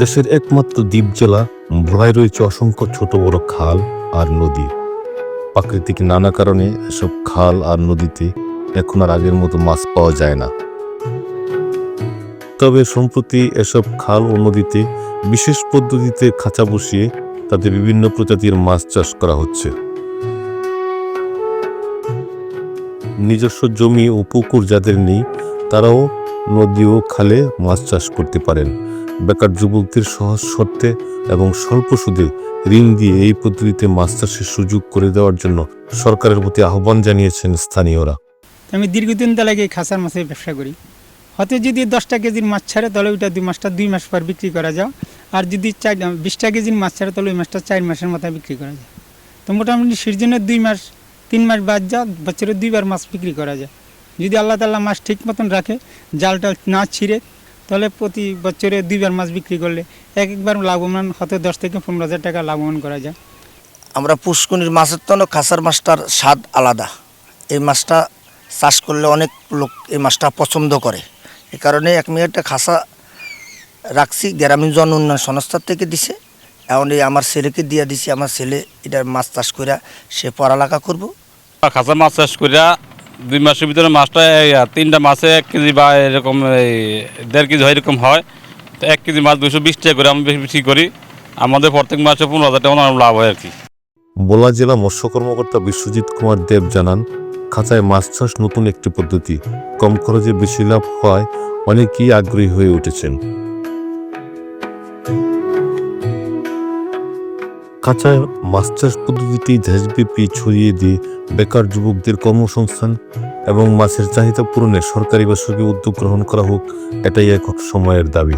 দেশের একমাত্র দ্বীপ জেলা ভোলায় রয়েছে অসংখ্য ছোট বড় খাল আর নদী। প্রাকৃতিক নানা কারণে এসব খাল আর নদীতে এখন আর আগের মতো মাছ পাওয়া যায় না। তবে সম্প্রতি এসব খাল ও নদীতে বিশেষ পদ্ধতিতে খাঁচা বসিয়ে তাতে বিভিন্ন প্রজাতির মাছ চাষ করা হচ্ছে। নিজস্ব জমি ও পুকুর যাদের নেই, তারাও নদী ও খালে মাছ চাষ করতে পারেন। বেকার যুবকদের সহজ শর্তে এবং স্বল্প সুদে ঋণ দিয়ে এই পদ্ধতিতে চাষের সুযোগ করে দেওয়ার জন্য সরকারের প্রতি আহ্বান জানিয়েছেন স্থানীয়রা। আমি দীর্ঘদিন এই খাসার মাছের ব্যবসা করি। হয়তো যদি দশটা কেজির মাছ ছাড়ে, তাহলে ওইটা দুই মাসটা দুই মাস পর বিক্রি করা যায়। আর যদি চার, বিশটা কেজির মাছ ছাড়ে, তাহলে ওই মাছটা চার মাসের মাথায় বিক্রি করা যায়। তো মোটামুটি সিজনের দুই মাস, তিন মাস বাদ যা বছরে দুইবার মাছ বিক্রি করা যায়। যদি আল্লাহ তাল্লাহ মাছ ঠিক মতন রাখে জালটা না ছিঁড়ে তাহলে প্রতি বছরে দুইবার মাছ বিক্রি করলে এক একবার লাভবান হতে দশ থেকে পনেরো হাজার টাকা লাভবান করা যায়। আমরা পুষ্কনির মাছের তো খাসার মাছটার স্বাদ আলাদা। এই মাছটা চাষ করলে অনেক লোক এই মাছটা পছন্দ করে। এ কারণে এক মিনিটটা খাসা রাখছি গ্রামীণ জন উন্নয়ন সংস্থার থেকে দিছে। এখন এই আমার ছেলেকে দিয়ে দিছি আমার ছেলে এটা মাছ চাষ করে সে পড়ালেখা করব। খাঁচা মাছ চাষ করিয়া দুই মাসের ভিতরে মাছটা তিনটা মাছে এক কেজি বা এরকম, এই, দেড় কেজি হয় এরকম হয়। তো এক কেজি মাছ দুশো বিশ টাকা করে আমি বিক্রি করি। আমাদের প্রত্যেক মাসে পনেরো হাজার টাকা লাভ হয় আর কি। বোলা জেলা মৎস্য কর্মকর্তা বিশ্বজিৎ কুমার দেব জানান, খাঁচায় মাছ চাষ নতুন একটি পদ্ধতি। কম খরচে বেশি লাভ হওয়ায় অনেকেই আগ্রহী হয়ে উঠেছেন। কাঁচায় মাস্টার্স পদ্ধতিটি দেশব্যাপী ছড়িয়ে দিয়ে বেকার যুবকদের কর্মসংস্থান এবং মাছের চাহিদা পূরণে সরকারি বেসরকারি উদ্যোগ গ্রহণ করা হোক, এটাই এক সময়ের দাবি।